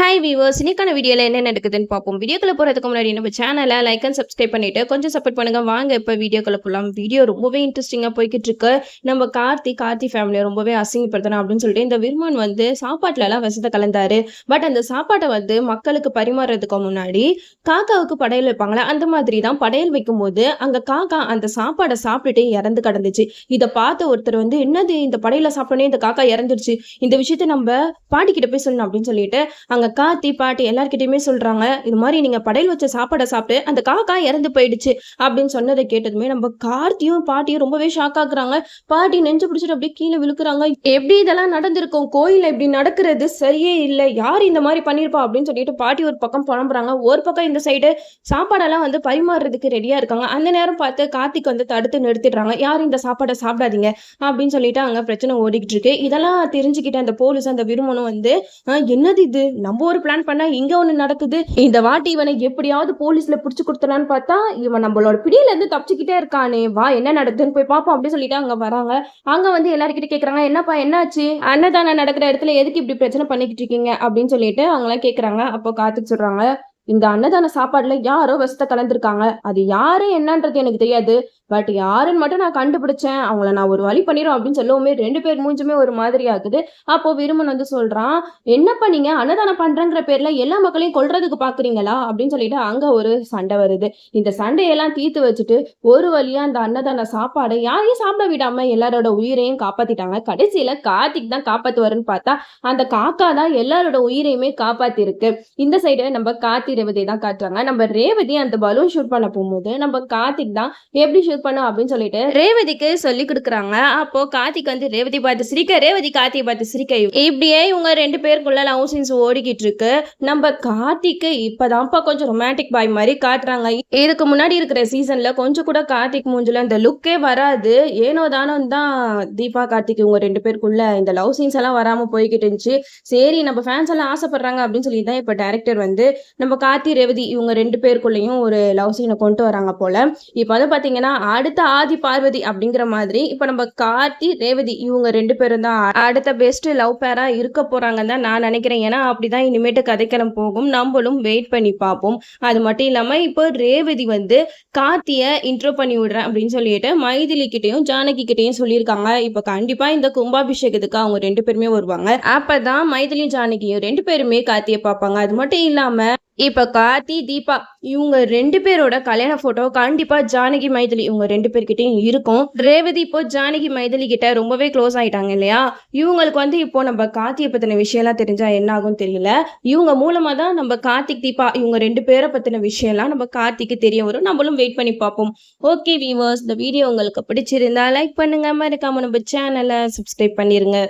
Hi viewers இன்னைக்கான வீடியோவில் என்ன நடக்குதுன்னு பார்ப்போம். வீடியோக்குள்ள போகிறதுக்கு முன்னாடி நம்ம சேனலை லைக் அண்ட் சப்ஸ்கிரைப் பண்ணிட்டு கொஞ்சம் சப்போர்ட் பண்ணுங்கள் வாங்க இப்போ வீடியோக்குள்ள போகலாம் வீடியோ ரொம்பவே இன்ட்ரெஸ்டிங்காக போய்கிட்டு இருக்கு நம்ம கார்த்தி கார்த்தி ஃபேமிலியை ரொம்பவே அசிங்கப்படுத்தணும் அப்படின்னு சொல்லிட்டு இந்த விருமான் வந்து சாப்பாட்டிலலாம் விஷத்தை கலந்தாரு. பட் அந்த சாப்பாட்டை வந்து மக்களுக்கு பரிமாறுறதுக்கு முன்னாடி காக்காவுக்கு படையல் வைப்பாங்களே அந்த மாதிரி தான் படையல் வைக்கும்போது அங்கே காக்கா அந்த சாப்பாடை சாப்பிட்டுட்டு இறந்து கிடந்துச்சு. இதை பார்த்த ஒருத்தர் வந்து என்னது இந்த படையில சாப்பிட்டோன்னே இந்த காக்கா இறந்துருச்சு. இந்த விஷயத்த நம்ம பாட்டிக்கிட்ட போய் சொல்லணும் அப்படின்னு சொல்லிட்டு அங்க காத்தி பாட்டி எல்லார்கிட்டயுமே சொல்கிறாங்க இது மாதிரி நீங்கள் படையல் வச்ச சாப்பாடை சாப்பிட்டு அந்த காக்கா இறந்து போயிடுச்சு அப்படின்னு சொன்னதை கேட்டதுமே நம்ம கார்த்தியும் பாட்டியும் ரொம்பவே ஷாக் ஆகுறாங்க. பாட்டி நெஞ்சு பிடிச்சிட்டு அப்படியே கீழே விழுக்குறாங்க. எப்படி இதெல்லாம் நடந்திருக்கும்? கோயிலில் இப்படி நடக்கிறது? சரியே இல்லை. யார் இந்த மாதிரி பண்ணியிருப்பா அப்படின்னு சொல்லிட்டு பாட்டி ஒரு பக்கம் புலம்புறாங்க. ஒரு பக்கம் இந்த சைடு சாப்பாடெல்லாம் வந்து பரிமாறுறதுக்கு ரெடியாக இருக்காங்க. அந்த நேரம் பார்த்து கார்த்திக் வந்து தடுத்து நிறுத்திடுறாங்க. யாரும் இந்த சாப்பாடை சாப்பிடாதீங்க அப்படின்னு சொல்லிட்டு அங்கே பிரச்சனை ஓடிக்கிட்டு இருக்கு. இதெல்லாம் தெரிஞ்சுக்கிட்ட அந்த போலீஸ் அந்த விருமனும் வந்து என்னது இது? நம்ம ஒரு பிளான் பண்ணா இங்க ஒண்ணு நடக்குது. இந்த வாட்டி இவனை எப்படியாவது போலீஸ்ல புடிச்சு கொடுத்தலான்னு பார்த்தா இவன் நம்மளோட பிடியில இருந்து தப்பிச்சுக்கிட்டே இருக்கானே. வா என்ன நடக்குதுன்னு போய் பார்ப்போம் அப்படின்னு சொல்லிட்டு அங்க வராங்க. அங்க வந்து எல்லாருக்கிட்ட கேக்குறாங்க என்னப்பா என்னாச்சு? அன்னதானம் நடக்கிற இடத்துல எதுக்கு இப்படி பிரச்சனை பண்ணிக்கிட்டு இருக்கீங்க? அப்படின்னு சொல்லிட்டு அவங்களாம் கேக்குறாங்க. அப்போ காத்துக்கு சொல்றாங்க இந்த அன்னதான சாப்பாடுல யாரோ விஷத்தை கலந்துருக்காங்க. அது யாரு என்னன்றது எனக்கு தெரியாது. பட் யாருன்னு மட்டும் நான் கண்டுபிடிச்சேன். அவங்கள நான் ஒரு வழி பண்ணிடும் அப்படின்னு சொல்லவுமே ரெண்டு பேர் மூஞ்சுமே ஒரு மாதிரி ஆகுது. அப்போ விருமன் வந்து சொல்றான் என்னப்பா நீங்க அன்னதானம் பண்றங்கிற பேர்ல எல்லா மக்களையும் கொல்றதுக்கு பாக்குறீங்களா? அப்படின்னு சொல்லிட்டு அங்க ஒரு சண்டை வருது. இந்த சண்டையெல்லாம் தீர்த்து வச்சுட்டு ஒரு வழியா அந்த அன்னதான சாப்பாடை யாரையும் சாப்பிட விடாம எல்லாரோட உயிரையும் காப்பாத்திட்டாங்க. கடைசியில கார்த்திக் தான் காப்பாத்துவாருன்னு பார்த்தா அந்த காக்கா தான் எல்லாரோட உயிரையுமே காப்பாத்திருக்கு. இந்த சைடு நம்ம கார்த்தி ரேவதி தான் காட்டுறாங்க. நம்ம ரேவதி அந்த பலூன் ஷூட் பண்ண போகும்போது நம்ம கார்த்திக் தான் எப்படி ஷூட் பண்ணும் அப்படின்னு சொல்லிட்டு ரேவதிக்கு சொல்லி கொடுக்குறாங்க. அப்போ கார்த்திக் வந்து ரேவதி பார்த்து சிரிக்க ரேவதி கார்த்திகை பார்த்து சிரிக்க இப்படியே இவங்க ரெண்டு பேருக்குள்ள லவ் சீன்ஸ் ஓடிக்கிட்டு இருக்கு. நம்ம கார்த்திக்கு இப்பதான்ப்பா கொஞ்சம் ரொமான்டிக் பாய் மாதிரி காட்டுறாங்க. இதுக்கு முன்னாடி இருக்கிற சீசன்ல கொஞ்சம் கூட கார்த்திக் மூஞ்சில இந்த லுக்கே வராது. ஏனோ தானோ தான் தீபா கார்த்திக் இவங்க ரெண்டு பேருக்குள்ள இந்த லவ் சீன்ஸ் எல்லாம் வராம போய்கிட்டு இருந்துச்சு. சரி நம்ம ஃபேன்ஸ் எல்லாம் ஆசைப்படுறாங்க அப்படின்னு சொல்லி தான் இப்போ டேரக்டர் வந்து நம்ம கார்த்தி ரேவதி இவங்க ரெண்டு பேருக்குள்ளேயும் ஒரு லவ் சீனை கொண்டு வராங்க போல. இப்போ வந்து பார்த்தீங்கன்னா அடுத்த ஆதி பார்வதி அப்படிங்கிற மாதிரி இப்போ நம்ம கார்த்தி ரேவதி இவங்க ரெண்டு பேரும் தான் அடுத்த பெஸ்ட் லவ் பேரா இருக்க போறாங்கன்னு தான் நான் நினைக்கிறேன். ஏன்னா அப்படிதான் இனிமேட்டு கதைக்களம் போகும். நம்மளும் வெயிட் பண்ணி பார்ப்போம். அது மட்டும் இல்லாமல் இப்போ ரேவதி வந்து கார்த்தியை இன்ட்ரோ பண்ணி விடுறேன் அப்படின்னு சொல்லிட்டு மைதிலி கிட்டேயும் ஜானகி கிட்டேயும் சொல்லியிருக்காங்க. இப்போ கண்டிப்பாக இந்த கும்பாபிஷேகத்துக்கு அவங்க ரெண்டு பேருமே வருவாங்க. அப்போ தான் மைதிலியும் ஜானகியும் ரெண்டு பேருமே கார்த்தியை பார்ப்பாங்க. அது மட்டும் இல்லாமல் இப்ப கார்த்தி தீபா இவங்க ரெண்டு பேரோட கல்யாண போட்டோ கண்டிப்பா ஜானகி மைதிலி இவங்க ரெண்டு பேர்கிட்டயும் இருக்கும். ரேவதி இப்போ ஜானகி மைதிலி கிட்ட ரொம்பவே க்ளோஸ் ஆயிட்டாங்க இல்லையா? இவங்களுக்கு வந்து இப்போ நம்ம கார்த்தியை பத்தின விஷயம்லாம் தெரிஞ்சா என்ன ஆகும் தெரியல. இவங்க மூலமா தான் நம்ம கார்த்திக் தீபா இவங்க ரெண்டு பேரை பத்தின விஷயம்லாம் நம்ம கார்த்திக்கு தெரிய வரும். நம்மளும் வெயிட் பண்ணி பார்ப்போம். ஓகே வீவர்ஸ் இந்த வீடியோ உங்களுக்கு பிடிச்சிருந்தா லைக் பண்ணுங்க. மறக்காம நம்ம சேனலை சப்ஸ்கிரைப் பண்ணிருங்க.